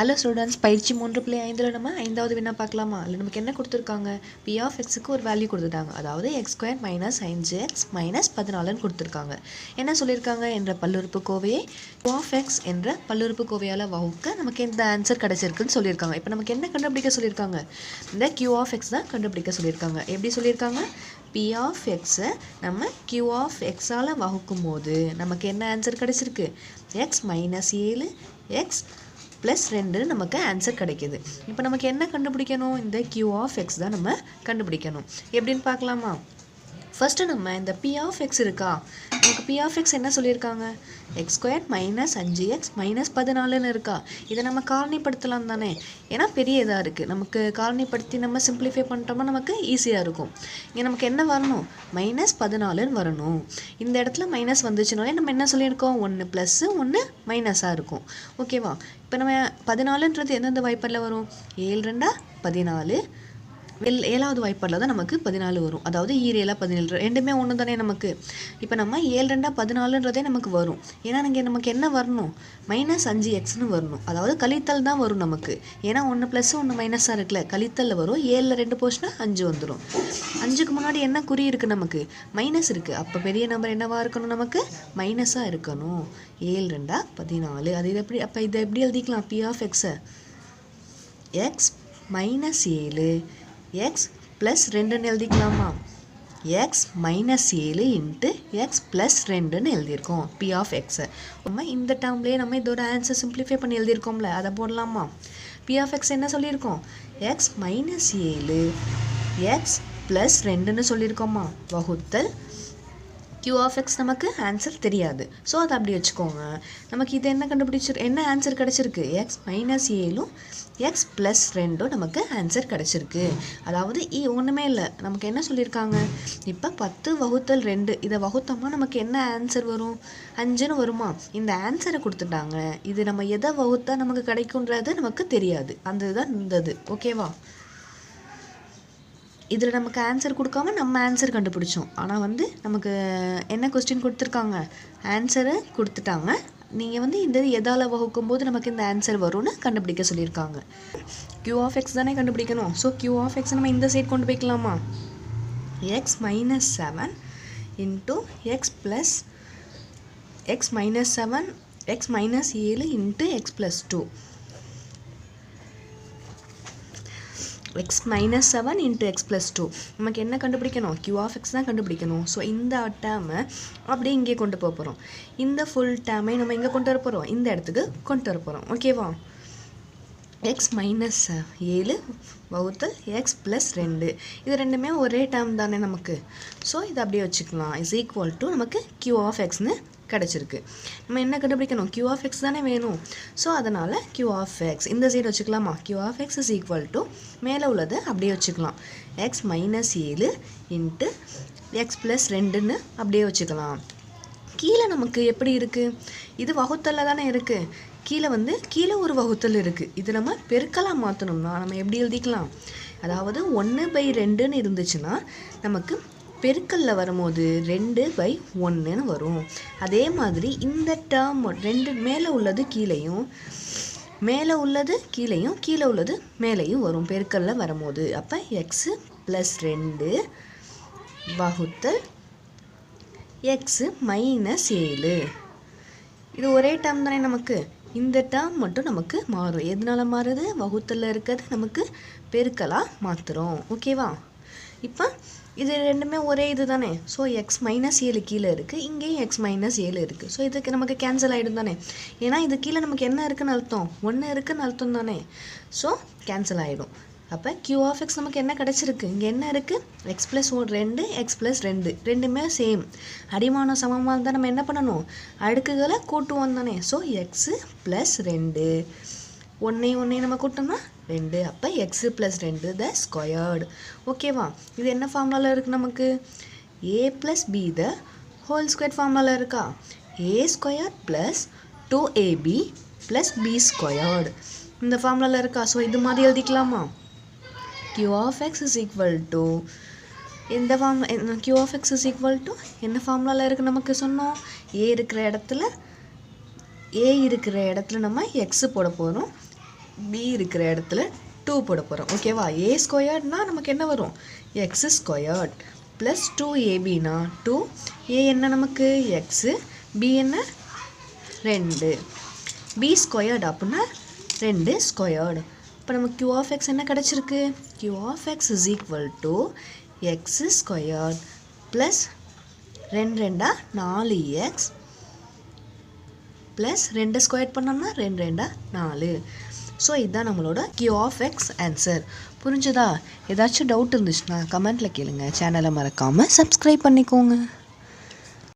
Hello students பயிற்சி மூன்று புள்ளி ஐந்தில் நம்ம ஐந்தாவது வினா பார்க்கலாமா? இல்லை நமக்கு என்ன கொடுத்துருக்காங்க? பி ஆஃப் எக்ஸுக்கு ஒரு வேல்யூ கொடுத்துட்டாங்க. அதாவது எக்ஸ் ஸ்கொயர் மைனஸ் அஞ்சு எக்ஸ் மைனஸ் பதினாலுன்னு கொடுத்துருக்காங்க. என்ன சொல்லியிருக்காங்க என்ற பல்லுறுப்பு கோவையை? Q ஆஃப் எக்ஸ் என்ற பல்லுறுப்பு கோவையால் வகுக்க நமக்கு இந்த ஆன்சர் கிடைச்சிருக்குன்னு சொல்லியிருக்காங்க. இப்போ நமக்கு என்ன கண்டுபிடிக்க சொல்லியிருக்காங்க? இந்த கியூ ஆஃப் எக்ஸ் தான் கண்டுபிடிக்க சொல்லியிருக்காங்க. எப்படி சொல்லியிருக்காங்க? பி ஆஃப் எக்ஸை நம்ம கியூ ஆஃப் எக்ஸால் வகுக்கும் போது நமக்கு என்ன ஆன்சர் கிடைச்சிருக்கு? எக்ஸ் மைனஸ் ஏழு எக்ஸ் ப்ளஸ் ரெண்டு நமக்கு ஆன்சர் கிடைக்கிது. இப்போ நமக்கு என்ன கண்டுபிடிக்கணும்? இந்த கியூ ஆஃப் எக்ஸ் தான் நம்ம கண்டுபிடிக்கணும். எப்படின்னு பார்க்கலாமா? ஃபஸ்ட்டு நம்ம இந்த பி ஆஃப் எக்ஸ் இருக்கா? நமக்கு பி ஆஃப் எக்ஸ் என்ன சொல்லியிருக்காங்க? எக்ஸ் ஸ்கொயர் மைனஸ் அஞ்சு எக்ஸ் மைனஸ் பதினாலுன்னு இருக்கா? இதை நம்ம காரணிப்படுத்தலாம் தானே? ஏன்னா பெரிய இதாக இருக்குது நமக்கு காரணிப்படுத்தி நம்ம சிம்பிளிஃபை பண்ணிட்டோம்னா நமக்கு ஈஸியாக இருக்கும். இங்கே நமக்கு என்ன வரணும்? மைனஸ் பதினாலுன்னு வரணும். இந்த இடத்துல மைனஸ் வந்துச்சுனாலே நம்ம என்ன சொல்லியிருக்கோம்? ஒன்று ப்ளஸ்ஸு ஒன்று மைனஸாக இருக்கும். ஓகேவா இப்போ நம்ம பதினாலுன்றது எந்தெந்த வாய்ப்பாடில் வரும்? ஏழு ரெண்டா? பதினாலு. வெல் ஏழாவது வாய்ப்பாடில் தான் நமக்கு பதினாலு வரும். அதாவது ஈரேழா பதினேழு ரெண்டுமே ஒன்று தானே நமக்கு. இப்போ நம்ம ஏழு ரெண்டா பதினாலுன்றதே நமக்கு வரும். ஏன்னா இங்கே நமக்கு என்ன வரணும்? மைனஸ் அஞ்சு எக்ஸ்னு வரணும். அதாவது கழித்தல் தான் வரும் நமக்கு. ஏன்னா ஒன்று ப்ளஸ் ஒன்று மைனஸாக இருக்குல்ல கழித்தலில் வரும். ஏழில் ரெண்டு போச்சுன்னா அஞ்சு வந்துடும் அஞ்சுக்கு முன்னாடி என்ன குறி இருக்குது நமக்கு? மைனஸ் இருக்குது அப்போ பெரிய நம்பர் என்னவாக இருக்கணும் நமக்கு? மைனஸாக இருக்கணும். ஏழு ரெண்டா பதினாலு. அது இது எப்படி அப்போ இதை எப்படி எழுதிக்கலாம்? பி ஆஃப் எக்ஸை எக்ஸ் மைனஸ் ஏழு. எக்ஸ் ப்ளஸ் ரெண்டுன்னு எழுதிக்கலாமா? எக்ஸ் மைனஸ் ஏழு இன்ட்டு எக்ஸ் ப்ளஸ் ரெண்டுன்னு எழுதியிருக்கோம். பி ஆஃப் எக்ஸை நம்ம இந்த டேர்ம்லேயே நம்ம இதோட ஆன்சர் சிம்பிளிஃபை பண்ணி எழுதியிருக்கோம்ல அதை போடலாமா? பி ஆஃப் எக்ஸ் என்ன சொல்லியிருக்கோம்? எக்ஸ் மைனஸ் ஏழு எக்ஸ் ப்ளஸ் ரெண்டுன்னு சொல்லியிருக்கோமா? வகுத்தல் க்யூ ஆஃப் எக்ஸ் நமக்கு ஆன்சர் தெரியாது. ஸோ அதை அப்படி வச்சுக்கோங்க. நமக்கு இது என்ன கண்டுபிடிச்சிரு என்ன ஆன்சர் கிடச்சிருக்கு? எக்ஸ் மைனஸ் ஏழும் எக்ஸ் ப்ளஸ் ரெண்டும் நமக்கு ஆன்சர் கிடச்சிருக்கு. அதாவது இ ஒன்றுமே இல்லை. நமக்கு என்ன சொல்லியிருக்காங்க? இப்போ பத்து வகுத்தல் ரெண்டு. இதை வகுத்தோம்னா நமக்கு என்ன ஆன்சர் வரும்? அஞ்சுன்னு வருமா? இந்த ஆன்சரை கொடுத்துட்டாங்க. இது நம்ம எதை வகுத்தா நமக்கு கிடைக்குன்றது நமக்கு தெரியாது. அந்த இதுதான் இருந்தது ஓகேவா இதில் நமக்கு ஆன்சர் கொடுக்காம நம்ம ஆன்சர் கண்டுபிடிச்சோம். ஆனால் வந்து நமக்கு என்ன கொஸ்டின் கொடுத்துருக்காங்க? ஆன்சரை கொடுத்துட்டாங்க. நீங்கள் வந்து இந்த இது எதால் வகுக்கும் போது நமக்கு இந்த ஆன்சர் வரும்னு கண்டுபிடிக்க சொல்லியிருக்காங்க. கியூ ஆஃப் எக்ஸ் தானே கண்டுபிடிக்கணும். ஸோ கியூ ஆஃப் எக்ஸ் நம்ம இந்த சைட் கொண்டு போய்க்கலாமா? X minus seven into x plus x minus seven x minus ஏழு into x plus two x minus seven into x plus two நமக்கு என்ன கண்டுபிடிக்கணும்? Q ஆஃப் எக்ஸ் தான் கண்டுபிடிக்கணும். ஸோ இந்த டேமை அப்படியே இங்கே கொண்டு போக போகிறோம் இந்த ஃபுல் டேமை நம்ம எங்கே கொண்டு வர போகிறோம் இந்த இடத்துக்கு கொண்டு வர போகிறோம் ஓகேவா எக்ஸ் மைனஸ் ஏழு வகுத்தல் எக்ஸ் ப்ளஸ் ரெண்டு. இது ரெண்டுமே ஒரே டேம் தானே நமக்கு. ஸோ இதை அப்படியே வச்சுக்கலாம். இஸ் ஈக்குவல் டு நமக்கு கியூ ஆஃப் எக்ஸ்னு கிடச்சிருக்கு. நம்ம என்ன கண்டுபிடிக்கணும்? க்யூ ஆஃப் எக்ஸ் தானே வேணும். ஸோ அதனால் கியூ ஆஃப் எக்ஸ் இந்த சைடு வச்சுக்கலாமா? Q of x is equal to மேலே உள்ளது அப்படியே வச்சுக்கலாம். எக்ஸ் மைனஸ் ஏழு இன்ட்டு எக்ஸ் ப்ளஸ் ரெண்டுன்னு அப்படியே வச்சுக்கலாம். கீழே நமக்கு எப்படி இருக்குது இது வகுத்தலில் தானே இருக்குது கீழே வந்து கீழே ஒரு வகுத்தல் இருக்குது இது நம்ம பெருக்கலாக மாற்றணும்னா நம்ம எப்படி எழுதிக்கலாம்? அதாவது ஒன்று பை ரெண்டுன்னு இருந்துச்சுன்னா நமக்கு பெருக்கல்ல வரும்போது ரெண்டு பை ஒன்றுன்னு வரும். அதே மாதிரி இந்த டேர்ம் ரெண்டு மேலே உள்ளது கீழேயும் மேலே உள்ளது கீழேயும் கீழே உள்ளது மேலேயும் வரும் பெருக்கல்ல வரும்போது. அப்போ எக்ஸு ப்ளஸ் ரெண்டு வகுத்தல் எக்ஸு மைனஸ் ஏழு. இது ஒரே டேர்ம் தானே நமக்கு? இந்த டேர்ம் மட்டும் நமக்கு மாறும். எதனால் மாறுது? வகுத்தலில் இருக்கிறது நமக்கு பெருக்கலாக மாற்றுறோம் ஓகேவா இப்போ இது ரெண்டுமே ஒரே இது தானே ஸோ எக்ஸ் மைனஸ் ஏழு கீழே இருக்குது இங்கேயும் எக்ஸ் மைனஸ் ஏழு இருக்குது ஸோ இதுக்கு நமக்கு கேன்சல் ஆகிடும் தானே? ஏன்னா இது கீழே நமக்கு என்ன இருக்குன்னு அர்த்தம்? ஒன்று இருக்குன்னு அர்த்தம் தானே? ஸோ கேன்சல் ஆகிடும் அப்போ கியூ ஆஃப் எக்ஸ் நமக்கு என்ன கிடச்சிருக்கு? இங்கே என்ன இருக்குது எக்ஸ் ப்ளஸ் ஒன் ரெண்டு எக்ஸ் ப்ளஸ் ரெண்டு. ரெண்டுமே சேம் அடிமானம் சமமாக இருந்தால் நம்ம என்ன பண்ணணும்? அடுக்குகளை கூட்டுவோம் தானே? ஸோ எக்ஸு ப்ளஸ் ரெண்டு. ஒன்றையும் ஒன்றையும் நம்ம கூட்டோம்னா? ரெண்டு. அப்போ எக்ஸு ப்ளஸ் ரெண்டு த ஸ்கொயர்டு ஓகேவா இது என்ன ஃபார்முலாவில் இருக்குது நமக்கு? A plus b the whole square ஃபார்முலாவில் இருக்கா? A square plus two ab plus b squared இந்த ஃபார்முலாவில் இருக்கா? ஸோ இது மாதிரி எழுதிக்கலாமா? Q of x is equal to எந்த form q of x is equal to என்ன ஃபார்முலாவில் இருக்குது நமக்கு சொன்னோம்? ஏ இருக்கிற இடத்துல ஏ இருக்கிற இடத்துல நம்ம எக்ஸு போட போகிறோம் பி இருக்கிற இடத்துல டூ போட போகிறோம் ஓகேவா ஏ ஸ்கொயர்ட்னா நமக்கு என்ன வரும்? எக்ஸ் ஸ்கொயர்ட் ப்ளஸ் டூ ஏபினா டூ ஏ என்ன நமக்கு? எக்ஸு பி என்ன? ரெண்டு. பி ஸ்கொயர்டு அப்படின்னா ரெண்டு ஸ்கொயர்டு இப்போ நமக்கு கியூ ஆஃப் எக்ஸ் என்ன கிடச்சிருக்கு? Q of x is equal to x squared plus ரெண்டு ரெண்டா நாலு எக்ஸ் ப்ளஸ் ரெண்டு ஸ்கொயர் பண்ணோம்னா ரெண்டு ரெண்டா நாலு. ஸோ இதுதான் நம்மளோட கியூ ஆஃப் எக்ஸ் ஆன்சர் புரிஞ்சுதா? ஏதாச்சும் டவுட் இருந்துச்சுன்னா கமெண்ட்டில் கேளுங்கள் சேனலை மறக்காமல் சப்ஸ்கிரைப் பண்ணிக்கோங்க.